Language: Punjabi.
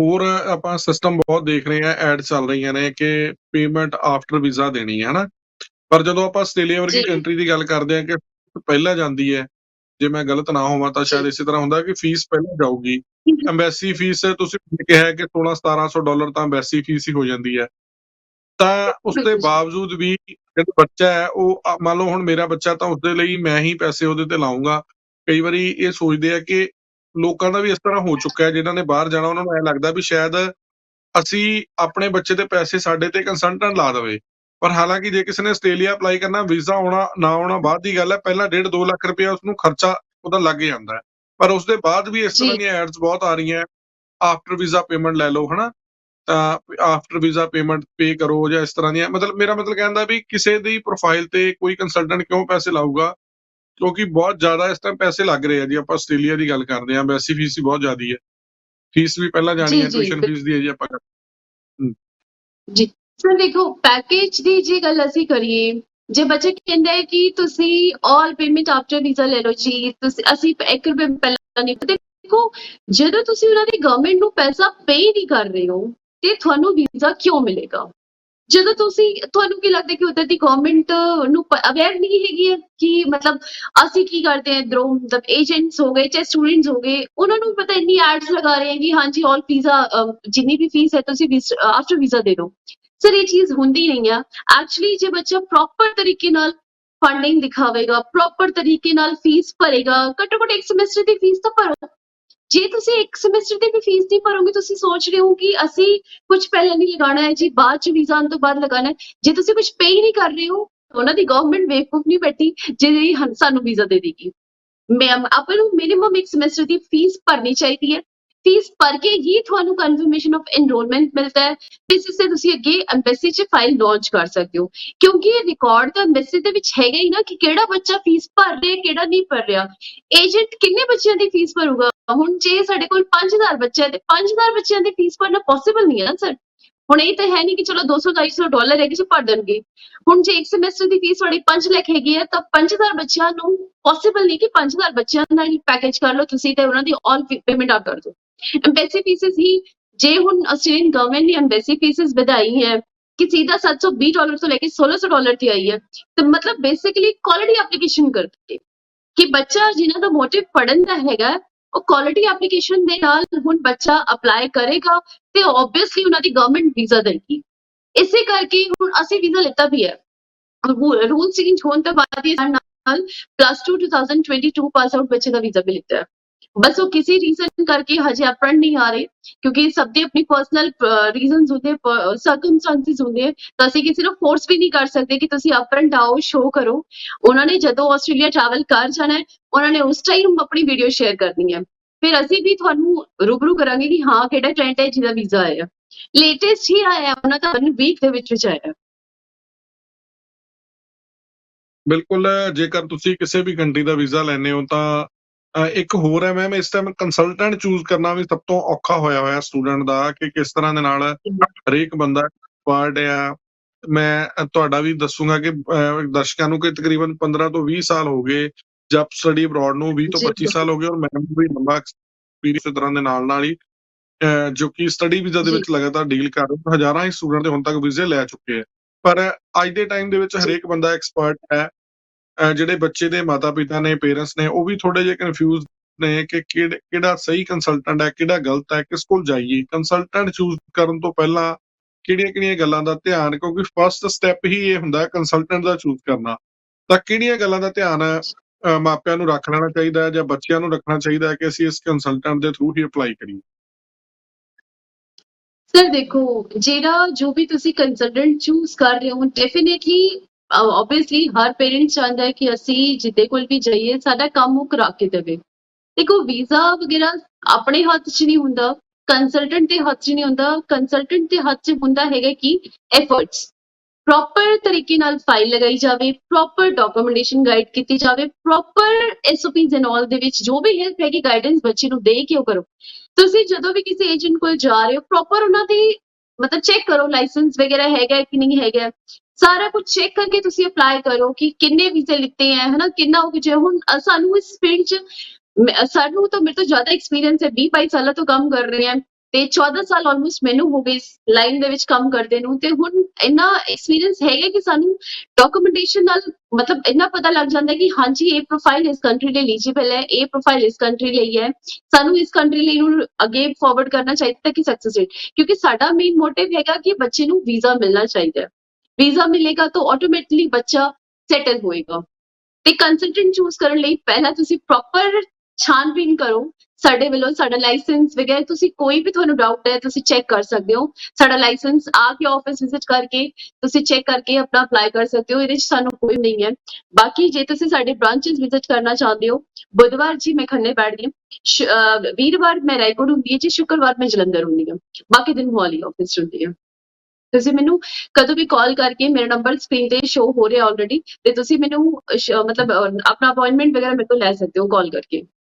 ਹੋਰ ਆਪਾਂ ਸਿਸਟਮ ਬਹੁਤ ਦੇਖ ਰਹੇ ਆ ਐਡ ਚੱਲ ਰਹੀਆਂ ਨੇ ਕਿ ਪੇਮੈਂਟ ਆਫਟਰ ਵੀਜ਼ਾ ਦੇਣੀ ਹੈ ਹਨਾ? ਪਰ ਜਦੋਂ ਆਪਾਂ ਆਸਟ੍ਰੇਲੀਆ ਵਰਗੀ। ਕੰਟਰੀ ਦੀ ਗੱਲ ਕਰਦੇ ਆ ਕਿ ਪਹਿਲਾਂ ਜਾਂਦੀ ਹੈ ਜੇ ਮੈਂ ਗਲਤ ਨਾ ਹੋਵਾਂ ਤਾਂ ਸ਼ਾਇਦ ਇਸੇ ਤਰ੍ਹਾਂ ਹੁੰਦਾ ਕਿ ਫੀਸ ਪਹਿਲਾਂ ਜਾਊਗੀ। ਐਮਬੈਸੀ ਫੀਸ ਤੁਸੀਂ ਕਿਹਾ ਕਿ 16 1700 ਡਾਲਰ ਤਾਂ ਐਮਬੈਸੀ ਫੀਸ ਹੀ ਹੋ ਜਾਂਦੀ ਹੈ। ਤਾਂ ਉਸ ਦੇ। ਬਾਵਜੂਦ ਵੀ ਜਿਹੜਾ ਬੱਚਾ ਹੈ ਉਹ ਮੰਨ ਲਓ ਹੁਣ ਮੇਰਾ ਬੱਚਾ ਤਾਂ ਉਸਦੇ ਲਈ ਮੈਂ ਹੀ ਪੈਸੇ ਉਹਦੇ ਤੇ ਲਾਉਂਗਾ ਕਈ ਵਾਰੀ ਇਹ ਸੋਚਦੇ ਆ ਕਿ ਲੋਕਾਂ ਦਾ ਵੀ ਇਸ ਤਰ੍ਹਾਂ ਹੋ ਚੁੱਕਾ ਹੈ ਜਿਨ੍ਹਾਂ ਨੇ ਬਾਹਰ ਜਾਣਾ ਉਹਨਾਂ ਨੂੰ ਐ ਲੱਗਦਾ ਵੀ ਸ਼ਾਇਦ ਅਸੀਂ ਆਪਣੇ ਬੱਚੇ ਦੇ ਪੈਸੇ ਸਾਡੇ ਤੇ ਕੰਸਲਟੈਂਟ ਲਾ ਦੇਵੇ। ਪਰ ਹਾਲਾਂਕਿ ਜੇ ਕਿਸੇ ਨੇ ਆਸਟ੍ਰੇਲੀਆ ਅਪਲਾਈ ਕਰਨਾ ਵੀਜ਼ਾ ਆਉਣਾ ਨਾ ਆਉਣਾ ਬਾਅਦ ਦੀ ਗੱਲ ਹੈ ਪਹਿਲਾਂ 1.5 2 ਲੱਖ ਰੁਪਇਆ ਉਸਨੂੰ ਖਰਚਾ ਉਹਦਾ ਲੱਗ ਜਾਂਦਾ ਹੈ। ਪਰ ਉਸ ਦੇ ਬਾਅਦ ਵੀ ਇਸ ਤਰ੍ਹਾਂ। ਦੀਆਂ ਐਡਸ ਬਹੁਤ ਆ ਰਹੀਆਂ ਆਫਟਰ ਵੀਜ਼ਾ ਪੇਮੈਂਟ ਲੈ ਲਓ ਹਨਾ? ਤਾਂ ਆਫਟਰ ਵੀਜ਼ਾ ਪੇਮੈਂਟ ਪੇ ਕਰੋ ਜਾਂ ਇਸ ਤਰ੍ਹਾਂ ਦੀਆਂ ਮਤਲਬ ਮੇਰਾ ਮਤਲਬ ਕਹਿੰਦਾ ਵੀ ਕਿਸੇ ਦੀ ਪ੍ਰੋਫਾਈਲ ਤੇ ਕੋਈ ਕੰਸਲਟੈਂਟ ਕਿਉਂ ਪੈਸੇ ਲਾਊਗਾ? ਕਿਉਂਕਿ ਬਹੁਤ ਜ਼ਿਆਦਾ ਇਸ ਟਾਈਮ ਪੈਸੇ ਲੱਗ ਰਹੇ ਆ ਜੀ ਆਪਾਂ ਆਸਟ੍ਰੇਲੀਆ ਦੀ ਗੱਲ ਕਰਦੇ ਹਾਂ ਵੈਸੀ ਫੀਸ ਹੀ ਬਹੁਤ ਜ਼ਿਆਦੀ ਹੈ ਫੀਸ ਵੀ ਪਹਿਲਾਂ ਜਾਣੀ ਹੈ ਟਿਊਸ਼ਨ ਫੀਸ ਦੀ ਹੈ ਜੀ ਆਪਾਂ ਜੀ ਸਰ ਦੇਖੋ ਪੈਕੇਜ ਦੀ ਜੇ ਗੱਲ ਅਸੀਂ ਕਰੀਏ ਜੇ ਬੱਚਾ ਕਹਿੰਦਾ ਹੈ ਕਿ ਤੁਸੀਂ ਆਲ ਪੇਮੈਂਟ ਆਫਟਰ ਵੀਜ਼ਾ ਲੈ ਲਓ ਜੀ ਤੁਸੀਂ ਅਸੀਂ 1 ਰੁਪਏ ਪਹਿਲਾਂ ਨਹੀਂ ਦੇਖੋ ਜਦੋਂ ਤੁਸੀਂ ਉਹਨਾਂ ਦੀ ਗਵਰਨਮੈਂਟ ਨੂੰ ਪੈਸਾ ਪੇ ਨਹੀਂ ਕਰ ਰਹੇ ਹੋ ਤੇ ਤੁਹਾਨੂੰ ਵੀਜ਼ਾ ਕਿਉਂ ਮਿਲੇਗਾ? ਜਦੋਂ ਤੁਸੀਂ, ਤੁਹਾਨੂੰ ਕੀ ਲੱਗਦਾ ਕਿ ਉਧਰ ਦੀ ਗਵਰਨਮੈਂਟ ਨੂੰ ਅਵੇਅਰ ਨਹੀਂ ਹੈਗੀ ਕਿ ਮਤਲਬ ਅਸੀਂ ਕੀ ਕਰਦੇ ਹਾਂ ਇਧਰੋਂ? ਮਤਲਬ ਏਜੰਟਸ ਹੋ ਗਏ ਚਾਹੇ ਸਟੂਡੈਂਟਸ ਹੋ ਗਏ, ਉਹਨਾਂ ਨੂੰ ਪਤਾ ਇੰਨੀ ਐਡਸ ਲਗਾ ਰਹੇ ਹੈ ਕਿ ਹਾਂਜੀ ਆਲ ਵੀਜ਼ਾ ਜਿੰਨੀ ਵੀ ਫੀਸ ਹੈ ਤੁਸੀਂ ਆਫਟਰ ਵੀਜ਼ਾ ਦੇ ਦਿਓ। ਸਰ ਇਹ ਚੀਜ਼ ਹੁੰਦੀ ਨਹੀਂ ਆ। ਐਕਚੁਅਲੀ ਜੇ ਬੱਚਾ ਪ੍ਰੋਪਰ ਤਰੀਕੇ ਨਾਲ ਫੰਡਿੰਗ ਦਿਖਾਵੇਗਾ ਪ੍ਰੋਪਰ ਤਰੀਕੇ ਨਾਲ ਫੀਸ ਭਰੇਗਾ ਘੱਟੋ ਘੱਟ ਇੱਕ ਸਮੈਸਟਰ ਦੀ ਫੀਸ ਤਾਂ ਭਰੋ। ਜੇ ਤੁਸੀਂ ਇੱਕ ਸਮੈਸਟਰ ਦੀ ਵੀ ਫੀਸ ਨਹੀਂ ਭਰੋਗੇ, ਤੁਸੀਂ ਸੋਚ ਰਹੇ ਹੋ ਕਿ ਅਸੀਂ ਕੁਝ ਪਹਿਲਾਂ ਨਹੀਂ ਲਗਾਉਣਾ ਹੈ, ਜੀ ਬਾਅਦ ਚ ਵੀਜ਼ਾ ਆਉਣ ਤੋਂ ਬਾਅਦ ਲਗਾਉਣਾ ਹੈ, ਜੇ ਤੁਸੀਂ ਕੁਝ ਪੇ ਹੀ ਨਹੀਂ ਕਰ ਰਹੇ ਹੋ, ਉਹਨਾਂ ਦੀ ਗਵਰਨਮੈਂਟ ਬੇਵਕੂਫ ਨਹੀਂ ਬੈਠੀ ਜਿਹੜੀ ਸਾਨੂੰ ਵੀਜ਼ਾ ਦੇ ਦੇਗੀ। ਮੈਂ ਆਪਾਂ ਨੂੰ ਮਿਨੀਮਮ ਇੱਕ ਸਮੈਸਟਰ ਦੀ ਫੀਸ ਭਰਨੀ ਚਾਹੀਦੀ ਹੈ। ਫੀਸ ਭਰ ਕੇ ਹੀ ਤੁਹਾਨੂੰ ਕਨਫਰਮੇਸ਼ਨ ਆਫ ਐਨਰੋਲਮੈਂਟ ਮਿਲਦਾ ਹੈ ਇਸ ਸੇ ਤੁਸੀਂ ਅੱਗੇ ਐਮਬੈਸੀ 'ਚ ਫਾਈਲ ਲਾਂਚ ਕਰ ਸਕਦੇ ਹੋ। ਕਿਉਂਕਿ ਇਹ ਰਿਕਾਰਡ ਤਾਂ ਐਮਬੈਸੀ ਦੇ ਵਿੱਚ ਹੈਗਾ ਹੀ ਨਾ ਕਿ ਕਿਹੜਾ ਬੱਚਾ ਫੀਸ ਭਰ ਰਿਹਾ, ਕਿਹੜਾ ਨਹੀਂ ਭਰ ਰਿਹਾ। ਏਜੰਟ ਕਿੰਨੇ ਬੱਚਿਆਂ ਦੀ ਫੀਸ ਭਰੂਗਾ? ਹੁਣ ਜੇ ਸਾਡੇ ਕੋਲ 5000 ਬੱਚੇ ਹੈ, ਤੇ 5000 ਬੱਚਿਆਂ ਦੀ ਫੀਸ ਭਰਨਾ ਪੋਸੀਬਲ ਨਹੀਂ ਹੈ ਨਾ ਸਰ ਹੁਣ ਇਹ ਤਾਂ ਹੈ ਨਹੀਂ ਕਿ ਚਲੋ 200 250 ਡਾਲਰ ਹੈਗੇ ਜੀ ਭਰ ਦੇਣਗੇ। ਹੁਣ ਜੇ ਇੱਕ ਸਮੈਸਟਰ ਦੀ ਫੀਸ ਤੁਹਾਡੀ 5 ਲੱਖ ਹੈਗੀ ਹੈ, ਤਾਂ 5000 ਬੱਚਿਆਂ ਨੂੰ ਪੋਸੀਬਲ ਨਹੀਂ ਕਿ 5000 ਬੱਚਿਆਂ ਨਾਲ ਪੈਕੇਜ ਕਰ ਲਓ ਤੁਸੀਂ ਤੇ ਉਹਨਾਂ ਦੀ ਆਲ ਪੇਮੈਂਟ ਆਪ ਕਰ ਦਿਓ। ਐਮਬੈਸੀ ਫੀਸਿਸ ਹੀ, ਜੇ ਹੁਣ ਆਸਟ੍ਰੇਲੀਅਨ ਗਵਰਨਮੈਂਟ ਨੇ ਐਮਬੈਸੀ ਫੀਸਿਸ ਵਧਾਈ ਹੈ ਕਿ ਸੀधा 720 ਡਾਲਰ ਤੋਂ ਲੈ 1600 ਡਾਲਰ ਤੇ ਆਈ ਹੈ, ਤਾਂ ਮਤਲਬ ਬੇਸਿਕਲੀ ਕੁਆਲਿਟੀ ਐਪਲੀਕੇਸ਼ਨ ਕਰਕੇ ਕਿ ਬੱਚਾ ਜਿਨ੍ਹਾਂ ਦਾ ਮੋਟਿਵ ਪੜਨ ਦਾ ਹੈਗਾ, ਉਹ ਕੁਆਲਿਟੀ ਐਪਲੀਕੇਸ਼ਨ ਦੇ ਨਾਲ ਹੁਣ ਬੱਚਾ ਅਪਲਾਈ ਕਰੇਗਾ ਤੇ ਆਬਵੀਅਸਲੀ ਉਹਨਾਂ ਦੀ ਗਵਰਨਮੈਂਟ ਵੀਜ਼ਾ ਦੇਗੀ। ਇਸੇ ਕਰਕੇ ਹੁਣ ਅਸੀਂ ਵੀਜ਼ਾ ਲਿੱਤਾ ਵੀ ਹੈ। ਰੂਲ ਚੇਂਜ ਹੋਣ ਤੋਂ ਬਾਅਦ ਇਹ ਨਾਲ ਪਲੱਸ 2 2022 ਪਾਸ ਆਊਟ ਬੱਚੇ ਦਾ ਵੀਜ਼ਾ ਵੀ ਲਿੱਤਾ ਹੈ। ਬਸ ਉਹ ਕਿਸੇ ਰੀਜ਼ਨ ਕਰਕੇ ਹਜੇ ਅਪਰਨ ਨਹੀਂ ਆ ਰਹੇ, ਕਿਉਂਕਿ ਸਭ ਦੇ ਆਪਣੀ ਰੀਜ਼ਨਸ ਹੁੰਦੇ ਸਰਕਮਸਟੈਂਸਿਸ ਹੁੰਦੇ ਤਾਂ ਅਸੀਂ ਕਿਸੇ ਨੂੰ ਫੋਰਸ ਵੀ ਨਹੀਂ ਕਰ ਸਕਦੇ ਕਿ ਤੁਸੀਂ ਅਪਰਨ ਆਓ ਸ਼ੋ ਕਰੋ। ਉਹਨਾਂ ਨੇ ਜਦੋਂ ਆਸਟ੍ਰੇਲੀਆ ਟਰੈਵਲ ਕਰ ਜਾਣਾ ਹੈ, ਉਹਨਾਂ ਨੇ ਉਸ ਟਾਈਮ ਆਪਣੀ ਵੀਡੀਓ ਸ਼ੇਅਰ ਕਰਨੀ ਹੈ। ਫਿਰ ਅਸੀਂ ਵੀ ਤੁਹਾਨੂੰ ਰੂਬਰੂ ਕਰਾਂਗੇ ਕਿ ਹਾਂ, ਕਿਹੜਾ ਟ੍ਰੈਂਡ ਹੈ, ਜਿਹਦਾ ਵੀਜ਼ਾ ਆਇਆ। ਲੇਟੈਸਟ ਹੀ ਆਇਆ, ਉਹਨਾਂ ਦਾ ਵੀਕ ਦੇ ਵਿੱਚ ਵਿੱਚ ਆਇਆ। ਬਿਲਕੁਲ, ਜੇਕਰ ਤੁਸੀਂ ਕਿਸੇ ਵੀ ਕੰਟਰੀ ਦਾ ਵੀਜ਼ਾ ਲੈਣੇ ਹੋ, ਤਾਂ ਇੱਕ ਹੋਰ ਹੈ ਮੈਮ ਇਸ ਟਾਈਮ ਕੰਸਲਟੈਂਟ ਚੂਜ਼ ਕਰਨਾ ਵੀ ਸਭ ਤੋਂ ਔਖਾ ਹੋਇਆ ਹੋਇਆ ਸਟੂਡੈਂਟ ਦਾ ਕਿ ਕਿਸ ਤਰ੍ਹਾਂ ਦੇ ਨਾਲ ਹਰੇਕ ਬੰਦਾ ਐਕਸਪਰਟ ਆ। ਮੈਂ ਤੁਹਾਡਾ ਵੀ ਦੱਸੂਗਾ ਕਿ ਦਰਸ਼ਕਾਂ ਨੂੰ ਕਿ ਤਕਰੀਬਨ 15 ਤੋਂ 20 ਸਾਲ ਹੋ ਗਏ ਜਬ ਸਟੱਡੀ ਅਬਰੋਡ ਨੂੰ 20 ਤੋਂ ਜੀ, 25 ਸਾਲ ਹੋ ਗਏ ਔਰ ਮੈਨੂੰ ਵੀ ਲੰਬਾ ਐਕਸਪੀਰੀਅੰਸ ਤਰ੍ਹਾਂ ਦੇ ਨਾਲ ਨਾਲ ਹੀ ਜੋ ਕਿ ਸਟੱਡੀ ਵੀਜ਼ਾ ਦੇ। ਵਿੱਚ ਲਗਾਤਾਰ ਡੀਲ ਕਰ ਰਹੇ ਹਜ਼ਾਰਾਂ ਹੀ ਸਟੂਡੈਂਟ ਹੁਣ ਤੱਕ ਵੀਜ਼ੇ ਲੈ ਚੁੱਕੇ ਆ। ਪਰ ਅੱਜ ਦੇ ਟਾਈਮ ਦੇ ਵਿੱਚ। ਹਰੇਕ ਬੰਦਾ ਐਕਸਪਰਟ ਹੈ। ਜਿਹੜੇ ਬੱਚੇ ਦੇ ਮਾਤਾ-ਪਿਤਾ ਨੇ ਪੇਰੈਂਟਸ ਨੇ, ਉਹ ਵੀ ਥੋੜੇ ਜਿਹਾ ਕਨਫਿਊਜ਼ ਨੇ ਕਿ ਕਿਹੜਾ ਸਹੀ ਕੰਸਲਟੈਂਟ ਹੈ, ਕਿਹੜਾ ਗਲਤ ਹੈ, ਕਿਸ ਕੋਲ ਜਾਈਏ। ਕੰਸਲਟੈਂਟ ਚੂਜ਼ ਕਰਨ ਤੋਂ ਪਹਿਲਾਂ ਕਿਹੜੀਆਂ-ਕਿਹੜੀਆਂ ਗੱਲਾਂ ਦਾ ਧਿਆਨ, ਕਿਉਂਕਿ ਫਸਟ ਸਟੈਪ ਹੀ ਇਹ ਹੁੰਦਾ ਹੈ ਕੰਸਲਟੈਂਟ ਦਾ ਚੂਜ਼ ਕਰਨਾ। ਤਾਂ ਕਿਹੜੀਆਂ ਗੱਲਾਂ ਦਾ ਧਿਆਨ ਮਾਪਿਆਂ ਨੂੰ ਰੱਖ ਲੈਣਾ ਚਾਹੀਦਾ ਹੈ ਜਾਂ ਬੱਚਿਆਂ ਨੂੰ ਰੱਖਣਾ ਚਾਹੀਦਾ ਹੈ ਕਿ ਅਸੀਂ ਇਸ ਕੰਸਲਟੈਂਟ ਦੇ ਥਰੂ ਹੀ ਅਪਲਾਈ ਕਰੀਏ? ਸਰ ਦੇਖੋ, ਜਿਹੜਾ ਜੋ ਵੀ ਤੁਸੀਂ ਕੰਸਲਟੈਂਟ ਚੂਜ਼ ਕਰ ਰਹੇ ਹੋ ਡੈਫੀਨਿਟਲੀ ਆਬਵੀਅਸਲੀ ਹਰ ਪੇਰੈਂਟਸ ਚਾਹੁੰਦਾ ਹੈ ਕਿ ਅਸੀਂ ਜਿੱਦੇ ਕੋਲ ਵੀ ਜਾਈਏ, ਸਾਡਾ ਕੰਮ ਉਹ ਕਰਾ ਕੇ ਦੇਵੇ। ਦੇਖੋ ਵੀਜ਼ਾ ਵਗੈਰਾ ਆਪਣੇ ਹੱਥ 'ਚ ਨਹੀਂ ਹੁੰਦਾ ਕੰਸਲਟੈਂਟ ਦੇ ਹੱਥ 'ਚ ਨਹੀਂ ਹੁੰਦਾ ਕੰਸਲਟੈਂਟ ਦੇ ਹੱਥ 'ਚ ਹੁੰਦਾ ਹੈਗਾ ਕਿ ਐਫਰਟਸ ਪ੍ਰੋਪਰ ਤਰੀਕੇ ਨਾਲ ਫਾਈਲ ਲਗਾਈ ਜਾਵੇ ਪ੍ਰੋਪਰ ਡਾਕੂਮੈਂਟੇਸ਼ਨ ਗਾਈਡ ਕੀਤੀ ਜਾਵੇ ਪ੍ਰੋਪਰ ਐਸਓਪੀਜ਼ ਐਂਡ ਆਲ ਦੇ ਵਿੱਚ ਜੋ ਵੀ ਹੈਲਪ ਹੈਗੀ ਗਾਈਡੈਂਸ ਬੱਚੇ ਨੂੰ ਦੇ ਕੇ ਉਹ ਕਰੋ। ਤੁਸੀਂ ਜਦੋਂ ਵੀ ਕਿਸੇ ਏਜੰਟ ਕੋਲ ਜਾ ਰਹੇ ਹੋ ਪ੍ਰੋਪਰ ਉਹਨਾਂ ਦੀ ਮਤਲਬ ਚੈੱਕ ਕਰੋ ਲਾਇਸੈਂਸ ਵਗੈਰਾ ਹੈਗਾ ਕਿ ਨਹੀਂ ਹੈਗਾ। ਸਾਰਾ ਕੁਝ ਚੈੱਕ ਕਰਕੇ ਤੁਸੀਂ ਅਪਲਾਈ ਕਰੋ ਕਿ ਕਿੰਨੇ ਵੀਜ਼ੇ ਲਿੱਤੇ ਹੈ ਹਨਾ, ਕਿੰਨਾ ਹੋ ਗਿਆ ਹੁਣ ਸਾਨੂੰ ਇਸ ਫੀਲਡ 'ਚ, ਮੈਂ- ਸਾਨੂੰ ਤਾਂ ਮੇਰੇ ਤੋਂ ਜ਼ਿਆਦਾ ਐਕਸਪੀਰੀਅੰਸ ਹੈ 20 22 ਸਾਲਾਂ ਤੋਂ ਕੰਮ ਕਰ ਰਹੇ ਹਾਂ ਤੇ 14 ਸਾਲ ਆਲਮੋਸਟ ਮੈਨੂੰ ਹੋ ਗਏ ਇਸ ਲਾਈਨ ਦੇ ਵਿੱਚ ਕੰਮ ਕਰਦੇ ਨੂੰ, ਤੇ ਹੁਣ ਇੰਨਾ ਐਕਸਪੀਰੀਅੰਸ ਹੈਗਾ ਕਿ ਸਾਨੂੰ ਡਾਕੂਮੈਂਟੇਸ਼ਨ ਨਾਲ ਮਤਲਬ ਇੰਨਾ ਪਤਾ ਲੱਗ ਜਾਂਦਾ ਕਿ ਹਾਂਜੀ, ਇਹ ਪ੍ਰੋਫਾਈਲ ਇਸ ਕੰਟਰੀ ਲਈ ਐਲੀਜੀਬਲ ਹੈ ਇਹ ਪ੍ਰੋਫਾਈਲ ਇਸ ਕੰਟਰੀ ਲਈ ਹੈ ਸਾਨੂੰ ਇਸ ਕੰਟਰੀ ਲਈ ਨੂੰ ਅੱਗੇ ਫਾਰਵਰਡ ਕਰਨਾ ਚਾਹੀਦਾ ਤਾਂ ਕਿ ਸਕਸੈਸ ਰੇਟ ਕਿਉਂਕਿ ਸਾਡਾ ਮੇਨ ਮੋਟਿਵ ਹੈਗਾ ਕਿ ਬੱਚੇ ਨੂੰ ਵੀਜ਼ਾ ਮਿਲਣਾ ਚਾਹੀਦਾ ਵੀਜ਼ਾ ਮਿਲੇਗਾ ਤਾਂ ਆਟੋਮੈਟਿਕਲੀ ਬੱਚਾ ਸੈਟਲ ਹੋਏਗਾ। ਤੇ ਕੰਸਲਟੈਂਟ ਚੂਜ਼ ਕਰਨ ਲਈ ਪਹਿਲਾਂ ਤੁਸੀਂ ਪ੍ਰੋਪਰ ਛਾਨਬੀਨ ਕਰੋ। ਸਾਡੇ ਵੱਲੋਂ ਸਾਡਾ ਲਾਇਸੈਂਸ ਵਗੈਰਾ ਤੁਸੀਂ ਕੋਈ ਵੀ ਤੁਹਾਨੂੰ ਡਾਊਟ ਹੈ, ਤੁਸੀਂ ਚੈੱਕ ਕਰ ਸਕਦੇ ਹੋ। ਸਾਡਾ ਲਾਇਸੈਂਸ ਆ ਕੇ ਆਫਿਸ ਵਿਜ਼ਿਟ ਕਰਕੇ ਤੁਸੀਂ ਚੈੱਕ ਕਰਕੇ ਆਪਣਾ ਅਪਲਾਈ ਕਰ ਸਕਦੇ ਹੋ। ਇਹਦੇ ਵਿੱਚ ਸਾਨੂੰ ਕੋਈ ਨਹੀਂ ਹੈ। ਬਾਕੀ ਜੇ ਤੁਸੀਂ ਸਾਡੇ ਬ੍ਰਾਂਚਸ ਵਿਜ਼ਿਟ ਕਰਨਾ ਚਾਹੁੰਦੇ ਹੋ, ਬੁੱਧਵਾਰ ਜੀ ਮੈਂ ਖੰਨੇ ਬੈਠਦੀ ਹਾਂ। ਸ਼- ਵੀਰਵਾਰ ਮੈਂ ਰਾਏਕੋਟ ਹੁੰਦੀ ਹਾਂ ਜੀ, ਸ਼ੁੱਕਰਵਾਰ ਮੈਂ ਜਲੰਧਰ ਹੁੰਦੀ ਹਾਂ। ਬਾਕੀ ਦਿਨ ਮੋਹਾਲੀ ਆਫਿਸ ਹੁੰਦੀ ਹਾਂ। ਤੁਸੀਂ ਮੈਨੂੰ ਕਦੋਂ ਵੀ ਕਾਲ ਕਰਕੇ ਮੇਰਾ ਨੰਬਰ ਸਕਰੀਨ ਤੇ ਸ਼ੋ ਹੋ ਰਿਹਾ ਆਲਰੇਡੀ ਤੇ ਤੁਸੀਂ ਮੈਨੂੰ ਸ਼- ਮਤਲਬ ਆਪਣਾ ਅਪਾਇੰਟਮੈਂਟ ਵਗੈਰਾ ਮੇਰੇ ਤੋਂ ਲੈ ਸਕਦੇ ਹੋ ਕਾਲ ਕਰਕੇ।